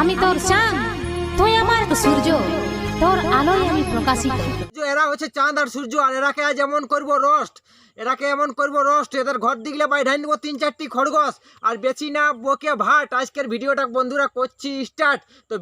আমি তোর চাঁদ, তুই আমার সূর্য, তোর আলোয় আমি প্রকাশিত। এরা হচ্ছে চাঁদ আর সূর্য, আর এরাকে আজ এমন করব রোস্ট, এরাকে এমন করব রোস্ট, এদের ঘর দিকলে বাই ঢাই নেব তিন চারটি খরগোশ, আর বেশি না বকে ভাট আজকের ভিডিওটা বন্ধুরা করছি স্টার্ট তো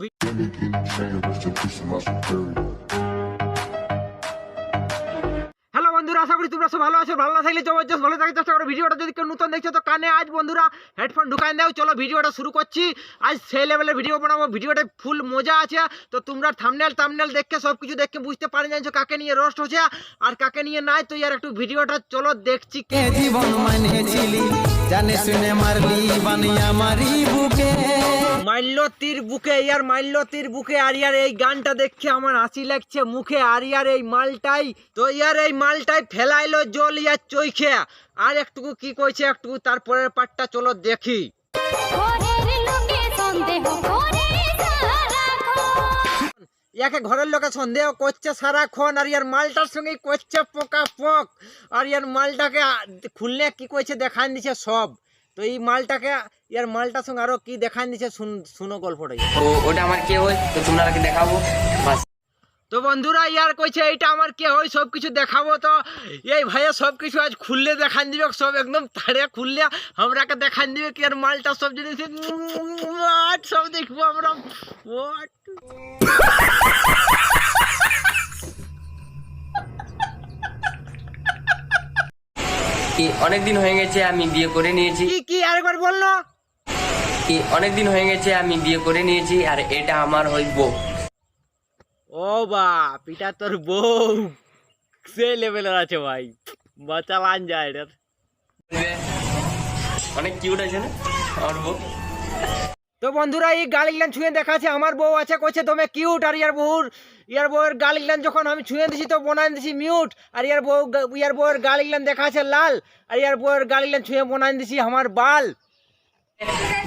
আশা করি তোমরা সব ভালো আছো, ভালো না থাকলে জবরদস্ত ভালো থাকার চেষ্টা করো। ভিডিওটা যদি কেউ নতুন দেখছ, তো কানে আজ বন্ধুরা হেডফোন ঢুকাই দাও। চলো ভিডিওটা শুরু করছি। আজ সেই লেভেলের ভিডিও বানাবো। ভিডিওটা ফুল মজা আছে। তো তোমরা থামনেল থামনেল দেখে সব কিছু দেখে বুঝতে পারে, জানছো কাকে নিয়ে রোস্ট হচ্ছে আর কাকে নিয়ে নাই। তো ইয়ার একটু ভিডিওটা চলো দেখছি কে জীবন মানেছিলি, জানে শুনে মারলি, বানিয়া মারি বুকে। মাইল্য তীর বুকে ইয়ার মাইল্য তীর বুকে আর ইয়ার এই গানটা দেখে আমার হাসি লাগছে। মুখে আর ইয়ার এই মালটাই তো ইয়ার এই মালটাই ফেলাইলো জল ইয়ার চৈখে। আর একটুকু কি কইছে একটুকু তারপরের পাটটা চলো দেখি। ইয়াকে ঘরের লোকে সন্দেহ করছে সারাক্ষণ আর ইয়ার মালটার সঙ্গে করছে পোকা পোক। আর ইয়ার মালটাকে খুললে কি কইছে দেখান দিছে সব। তো এই মালটাকে ইয়ার মালটার সঙ্গে আরও কি দেখান দিছে শুনো গল্পটা তো ওটা আমার কে হয়? তো দেখাবো। তো বন্ধুরা ইয়ার কইছে এইটা আমার কে হয়? সব কিছু দেখাবো তো। এই ভাইয়া সব কিছু আজ খুললে দেখান দিবে সব একদম তাড়ে খুললে আমরাকে দেখান দিবে কি আর মালটা সব জিনিস। সব দেখব আমরা। What? কি অনেক দিন হয়ে গেছে আমি বিয়ে করে নিয়েছি। কি কি আরেকবার বলল? অনেক দিন হয়ে গেছে আমি বিয়ে করে নিয়েছি আর এটা আমার হইব ও বাপ এটা তোর বউ। সে লেভেলের আছে ভাই। বাঁচালান যায় এটার অনেক কিউট আছে না? আমার বউ। তো বন্ধুরা এই গালিলান ছুঁয়ে দেখাচ্ছে আমার বউ আছে কইছে তুমি কিউট আর ইয়ার বউর ইয়ার বউয়ের গালিলান যখন আমি ছুঁয়ে দিছি তো বনাই দিছি মিউট আর ইয়ার বউ ইয়ার বউয়ের গালিলান দেখাচ্ছে লাল। আর ইয়ার বউয়ের গালিলান ছুঁয়ে বনাই দিছি আমার বাল।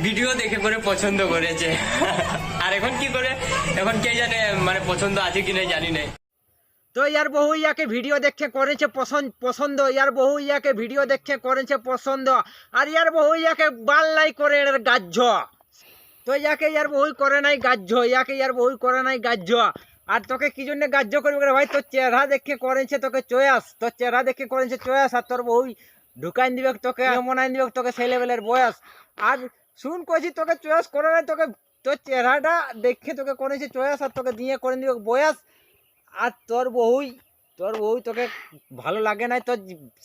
ভিডিও দেখে করে পছন্দ করেছে। আর এখন কি করে? এখন কে জানে মানে পছন্দ আছে কি না জানি না তো ইয়ার বহু ইয়াকে ভিডিও দেখে করেছে পছন্দ পছন্দ। ইয়ার বহু ইয়াকে ভিডিও দেখে করেছে পছন্দ। আর ইয়ার বহু ইয়াকে বাল নাই করে এর গাহ্য তো ইয়াকে ইয়ার বহুই করে নাই গাহ্য ইয়াকে ইয়ার বহুই করে নাই গাহ্য আর তোকে কি জন্য গাহ্য করবে ভাই? তোর চেহারা দেখে করেছে তোকে চয়াস। তোর চেহারা দেখে করেছে চয়াস। আর তোর বহুই ঢুকাই দিবে তোকে মনাই দিবে তোকে সেই লেভেলের বয়স। আর শুন কইছি তোকে চয়েস করে নাই তোকে তোর চেহারাটা দেখে তোকে করেছে চয়েস আর তোকে দিয়ে করে দিবে বয়স। আর তোর বহুই তোর বহু তোকে ভালো লাগে নাই তোর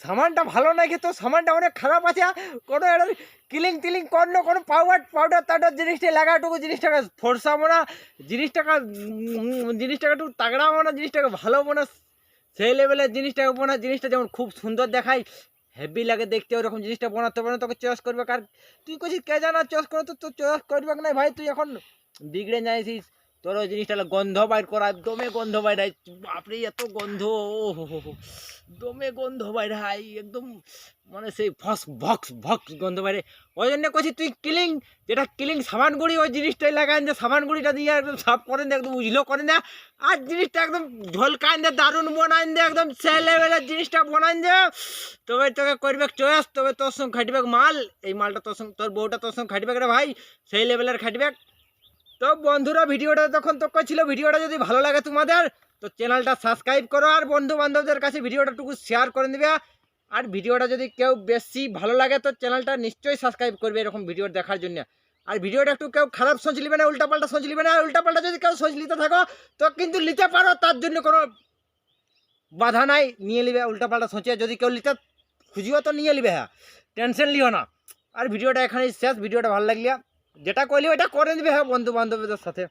সামানটা ভালো নাই তোর সামানটা অনেক খারাপ আছে কোনো একটা কিলিং টিলিং কর না কোনো পাউডার পাউডার টাউডার জিনিসটা লাগাটুকু জিনিসটাকে ফোরসাবো না জিনিসটাকে জিনিসটাকে একটু তাগড়াবো না জিনিসটাকে ভালো না সেই লেভেলের জিনিসটাকে বোনা জিনিসটা যেমন খুব সুন্দর দেখায় হেভি লাগে দেখতে, ওরকম জিনিসটা বানাতে পারে তোকে চয়েস করবে। কার তুই কিছু কে জানা চয়েস করে তো তোর চয়েস করবে না ভাই, তুই এখন বিগড়ে যাইছিস। তোর ওই জিনিসটা গন্ধ বাইর করা, দমে গন্ধ বাইর হয়। বাপরে, এত গন্ধ ও। দমে গন্ধ বাইর হয়, একদম মানে সেই ফস, ভক্স ভক্স গন্ধ বাইরে ওই জন্য কছি তুই কিলিং, যেটা কিলিং সাবান গুঁড়ি, ওই জিনিসটাই লাগান যে সাবান গুঁড়িটা দিয়ে একদম সাফ করেন একদম উজলো করেন দে আর জিনিসটা একদম ঝলকান দে দারুণ বনাইন দে একদম সে লেভেলের জিনিসটা বনাইন দে তবে তোকে করবে চয়েস, তবে তোর সঙ্গে খাটবে মাল, এই মালটা তোর সঙ্গে, তোর বউটা তোর সঙ্গে খাটবে রে ভাই, সেই লেভেলের খাটবে তো বন্ধুরা, ভিডিওটা তখন তো ছিল, ভিডিওটা যদি ভালো লাগে তোমাদের, তো চ্যানেলটা সাবস্ক্রাইব করো আর বন্ধু বান্ধবদের কাছে ভিডিওটা টুকু শেয়ার করে দেবে আর ভিডিওটা যদি কেউ বেশি ভালো লাগে, তো চ্যানেলটা নিশ্চয়ই সাবস্ক্রাইব করবে এরকম ভিডিও দেখার জন্য। আর ভিডিওটা একটু কেউ খারাপ সোচ লিবে না, উল্টাপাল্টা সোচ লিবে না, আর উল্টাপাল্টা যদি কেউ সোচ নিতে থাকো, তো কিন্তু নিতে পারো, তার জন্য কোনো বাধা নাই, নিয়ে নিবে, উল্টাপাল্টা সোচে যদি কেউ নিতে খুঁজিও, তো নিয়ে নিবে হ্যাঁ। টেনশন লিও না। আর ভিডিওটা এখানেই শেষ, ভিডিওটা ভালো লাগলে যেটা কইলি ওটা করে দিবে হ্যাঁ বন্ধু বান্ধবীদের সাথে।